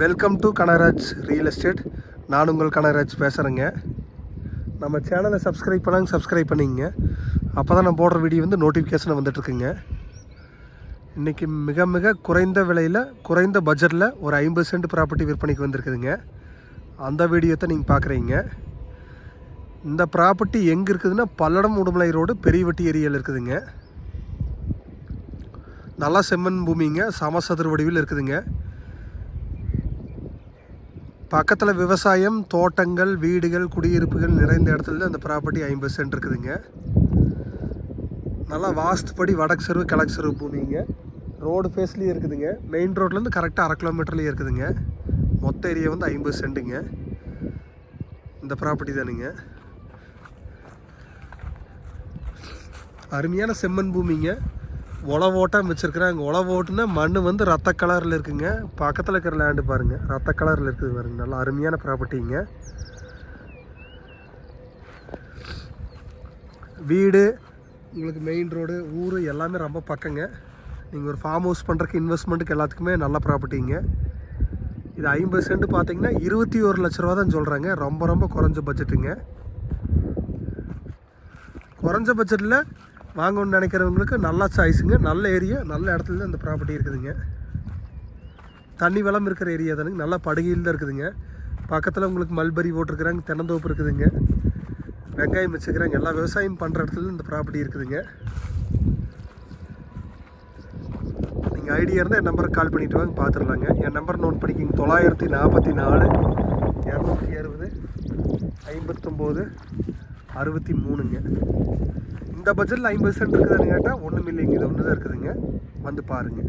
Welcome to Kanaraj real estate நான் உங்கள் கனராஜ் பேசுகிறேங்க நம்ம சேனலை சப்ஸ்கிரைப் பண்ணாங்க சப்ஸ்கிரைப் பண்ணிங்க. அப்போ தான் நான் போடுற வீடியோ வந்து நோட்டிஃபிகேஷன் வந்துட்டுருக்குங்க. இன்றைக்கி மிக மிக குறைந்த விலையில் குறைந்த பட்ஜெட்டில் ஒரு ஐம்பது சென்ட் ப்ராப்பர்ட்டி விற்பனைக்கு வந்திருக்குதுங்க. அந்த வீடியோத்தை நீங்கள் பார்க்குறீங்க இந்த ப்ராப்பர்ட்டி எங்கே இருக்குதுன்னா பல்லடம் உடுமலை ரோடு பெரியவட்டி ஏரியாவில் இருக்குதுங்க. நல்லா செம்மண் பூமிங்க சமசதுர வடிவில் இருக்குதுங்க. பக்கத்தில் விவசாயம் தோட்டங்கள் வீடுகள் குடியிருப்புகள் நிறைந்த இடத்துல அந்த ப்ராப்பர்ட்டி ஐம்பது சென்ட் இருக்குதுங்க. நல்லா வாஸ்துப்படி வடக்கு செருவு கிழக்கு செருவு பூமிங்க. ரோடு ஃபேஸ்லேயும் இருக்குதுங்க. மெயின் ரோட்லேருந்து கரெக்டாக அரை கிலோமீட்டர்லேயும் இருக்குதுங்க. மொத்த ஏரியா வந்து ஐம்பது சென்ட்டுங்க இந்த ப்ராப்பர்ட்டி தானுங்க. அருமையான செம்மண் பூமிங்க. உழவு ஓட்டம் வச்சுருக்குறாங்க. உழவு ஓட்டுனா மண் வந்து ரத்த கலரில் இருக்குங்க. பக்கத்தில் இருக்கிற லேண்டு பாருங்கள் ரத்த கலரில் இருக்குது பாருங்க. நல்லா அருமையான ப்ராப்பர்ட்டிங்க வீடு உங்களுக்கு மெயின் ரோடு ஊர் எல்லாமே ரொம்ப பக்கங்க. நீங்கள் ஒரு ஃபார்ம் ஹவுஸ் பண்ணுறக்கு இன்வெஸ்ட்மெண்ட்டுக்கு எல்லாத்துக்குமே நல்ல ப்ராப்பர்ட்டிங்க இது ஐம்பது சென்ட் பார்த்தீங்கன்னா இருபத்தி ஒரு லட்ச ரூபா தான் சொல்கிறாங்க ரொம்ப ரொம்ப குறைஞ்ச பட்ஜெட்டுங்க குறைஞ்ச பட்ஜெட்டில் வாங்கணும்னு நினைக்கிறவங்களுக்கு நல்ல சாய்ஸுங்க நல்ல ஏரியா நல்ல இடத்துல தான் இந்த ப்ராப்பர்ட்டி இருக்குதுங்க. தண்ணி வளம் இருக்கிற ஏரியா தானுங்க. நல்லா படுகையில் தான் இருக்குதுங்க. பக்கத்தில் உங்களுக்கு மல்பரி போட்டிருக்கிறாங்க தென்னந்தோப்பு இருக்குதுங்க. வெங்காயம் வச்சுக்கிறாங்க. எல்லா விவசாயம் பண்ணுற இடத்துல இந்த ப்ராப்பர்ட்டி இருக்குதுங்க. நீங்கள் ஐடியா இருந்தால் என் நம்பருக்கு கால் பண்ணிவிட்டு வாங்க பார்த்துடலாங்க என் நம்பர் நோட் பண்ணிக்கிங்க. தொள்ளாயிரத்தி நாற்பத்தி நாலு இரநூத்தி அறுபது ஐம்பத்தொம்போது அறுபத்தி மூணுங்க. இந்த பட்ஜெட்டில் ஐம்பது சென்ட் இருக்குதுன்னு கேட்டால் ஒன்றும் இல்லைங்க இது ஒன்று தான் இருக்குதுங்க. வந்து பாருங்கள்